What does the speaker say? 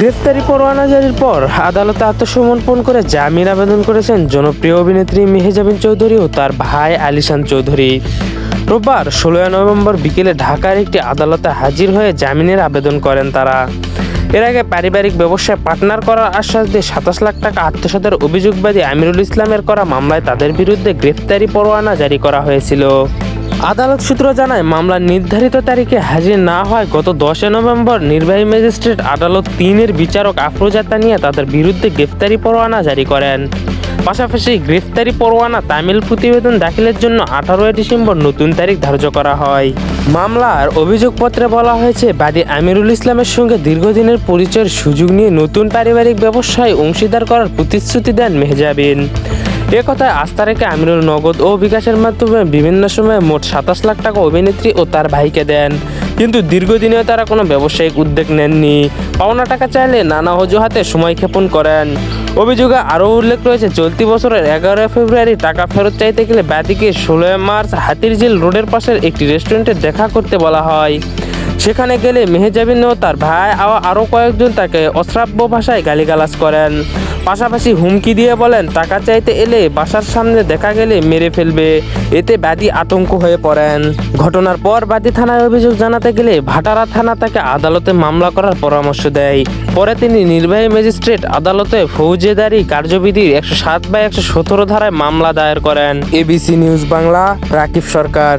গ্রেফতারি পরোয়ানা জারির পর আদালতে আত্মসমর্পণ করে জামিন আবেদন করেছেন জনপ্রিয় অভিনেত্রী মেহেজাবিন চৌধুরী ও তার ভাই আলিশান চৌধুরী। রোববার ষোলোই নভেম্বর বিকেলে ঢাকার একটি আদালতে হাজির হয়ে জামিনের আবেদন করেন তারা। এর আগে পারিবারিক ব্যবসায় পার্টনার করার আশ্বাস দিয়ে সাতাশ লাখ টাকা আত্মসাতের অভিযোগবাদী আমিরুল ইসলামের করা মামলায় তাদের বিরুদ্ধে গ্রেফতারি পরোয়ানা জারি করা হয়েছিল। আদালত সূত্র জানায়, মামলার নির্ধারিত তারিখে হাজির না হয় গত দশই নভেম্বর। নির্বাহী ম্যাজিস্ট্রেট আদালত তিনের বিচারক আফরোজা তানিয়া তাদের বিরুদ্ধে গ্রেফতারি পরোয়ানা জারি করেন। পাশাপাশি গ্রেফতারি পরোয়ানা তামিল প্রতিবেদন দাখিলের জন্য আঠারোই ডিসেম্বর নতুন তারিখ ধার্য করা হয়। মামলার অভিযোগপত্রে বলা হয়েছে, বাদী আমিরুল ইসলামের সঙ্গে দীর্ঘদিনের পরিচয়ের সুযোগ নিয়ে নতুন পারিবারিক ব্যবসায় অংশীদার করার প্রতিশ্রুতি দেন মেহজাবিন। এ কথায় আস্থা রেখে আমিরুল নগদ ও বিকাশের মাধ্যমে বিভিন্ন সময়ে মোট সাতাশ লাখ টাকা অভিনেত্রী ও তার ভাইকে দেন। কিন্তু দীর্ঘদিনেও তারা কোনো ব্যবসায়িক উদ্যোগ নেননি। পাওনা টাকা চাইলে নানা অজুহাতে সময় ক্ষেপণ করেন। অভিযোগে আরও উল্লেখ রয়েছে, চলতি বছরের এগারোই ফেব্রুয়ারি টাকা ফেরত চাইতে গেলে ব্যাদিকে ষোলোই মার্চ হাতিরঝিল রোডের পাশের একটি রেস্টুরেন্টে দেখা করতে বলা হয়। সেখানে গেলে মেহেজাবিন ও তার ভাই আরও কয়েকজন তাকে অশ্রাব্য ভাষায় গালিগালাজ করেন। পাশাপাশি হুমকি দিয়ে বলেন, টাকা চাইতে এলে বাসার সামনে দেখা গেলে মেরে ফেলবে। এতে বাদী আতঙ্ক হয়ে পড়েন। ঘটনার পর বাদী থানায় অভিযোগ জানাতে গেলে ভাটারা থানা তাকে আদালতে মামলা করার পরামর্শ দেয়। পরে তিনি নির্বাহী ম্যাজিস্ট্রেট আদালতে ফৌজেদারি কার্যবিধির একশো সাত বা একশো সতেরো ধারায় মামলা দায়ের করেন। ABC news Bangla, Rakib Sarkar.